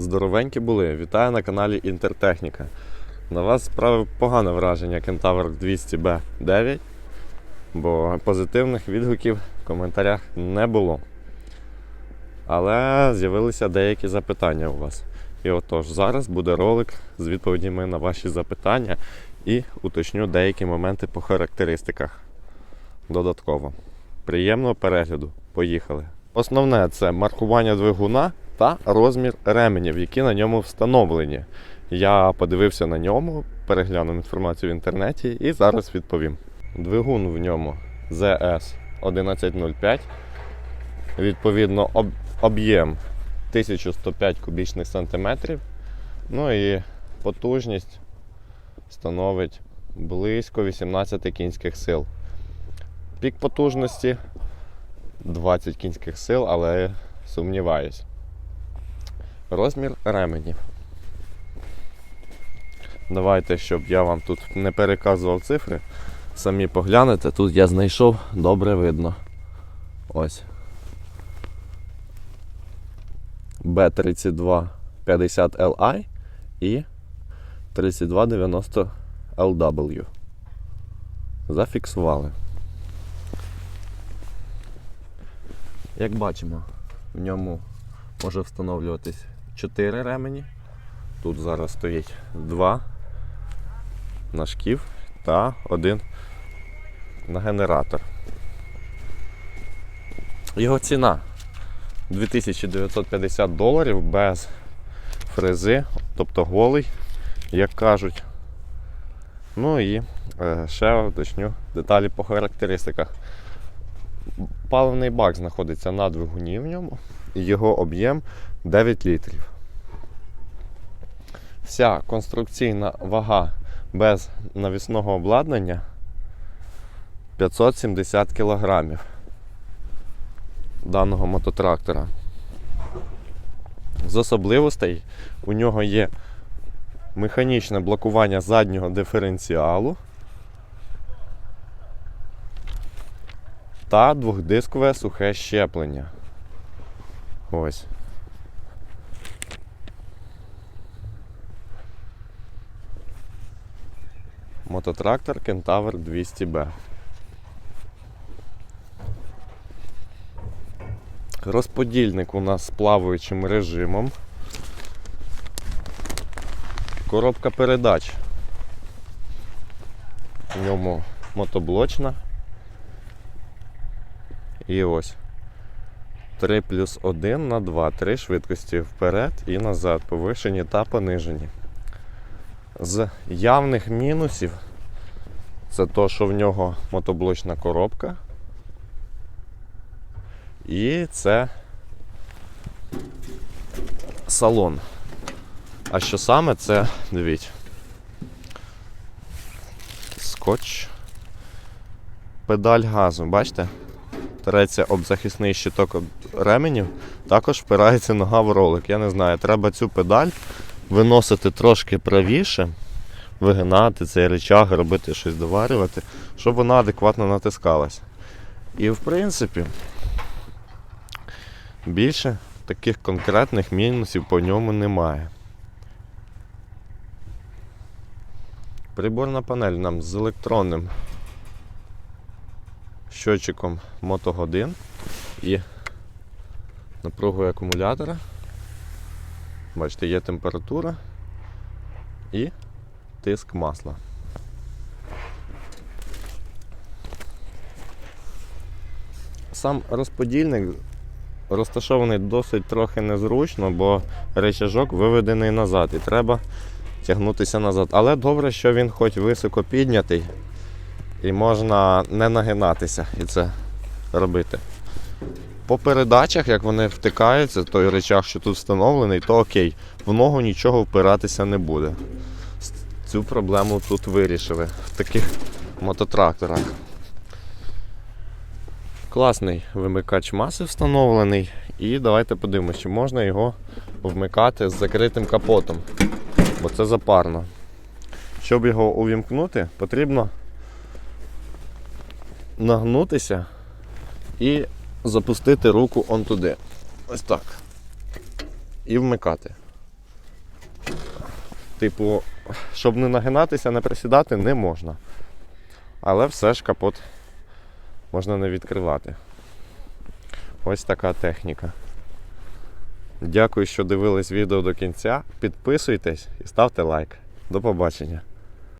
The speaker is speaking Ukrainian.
Здоровенькі були. Вітаю на каналі Інтертехніка. На вас справив погане враження Кентавр 200B9, бо позитивних відгуків в коментарях не було. Але з'явилися деякі запитання у вас. І отож, зараз буде ролик з відповідями на ваші запитання і уточню деякі моменти по характеристиках. Додатково. Приємного перегляду. Поїхали. Основне це маркування двигуна та розмір ременів, які на ньому встановлені. Я подивився на ньому, переглянув інформацію в інтернеті і зараз відповім. Двигун в ньому ZS 1105. Відповідно, об- об'єм 1105 кубічних сантиметрів. Ну і потужність становить близько 18 кінських сил. Пік потужності 20 кінських сил, але сумніваюсь. Розмір ременів. Давайте, щоб я вам тут не переказував цифри. Самі поглянете, тут я знайшов, добре видно. Ось. B3250Li і 3290LW. Зафіксували. Як бачимо, в ньому може встановлюватись 4 ремені. Тут зараз стоїть 2 на шків та один на генератор. Його ціна 2950 доларів без фрези, тобто голий, як кажуть. Ну і е, ще уточню деталі по характеристиках. Паливний бак знаходиться на двигуні в ньому, і його об'єм 9 літрів. Вся конструкційна вага без навісного обладнання 570 кг даного мототрактора. З особливостей у нього є механічне блокування заднього диференціалу та двохдискове сухе щеплення. Ось. Мототрактор Кентавр 200B. Розподільник у нас з плаваючим режимом. Коробка передач. В ньому мотоблочна. І ось 3 плюс 1 на 2, 3 швидкості вперед і назад, повишені та понижені. З явних мінусів це то, що в нього мотоблочна коробка. І це салон. А що саме це, дивіться. Скотч. Педаль газу, бачите? Треться об захисний щиток ременів, також впирається нога в ролик. Я не знаю, треба цю педаль виносити трошки правіше, вигинати цей речаг, робити щось доварювати, щоб вона адекватно натискалась. І в принципі, більше таких конкретних мінусів по ньому немає. Приборна панель нам з електронним щотчиком мотогодин і напругою акумулятора. Бачите, є температура і тиск масла. Сам розподільник розташований досить трохи незручно, бо речажок виведений назад і треба тягнутися назад. Але добре, що він хоч високо піднятий і можна не нагинатися і це робити. По передачах, як вони втикаються, той речах, що тут встановлений, то окей, в ногу нічого впиратися не буде. Цю проблему тут вирішили в таких мототракторах. Класний вимикач маси встановлений. І давайте подивимося, чи можна його вмикати з закритим капотом, бо це запарно. Щоб його увімкнути, потрібно нагнутися і запустити руку он туди. Ось так. І вмикати. Типу, щоб не нагинатися, не присідати, не можна. Але все ж капот можна не відкривати. Ось така техніка. Дякую, що дивились відео до кінця. Підписуйтесь і ставте лайк. До побачення.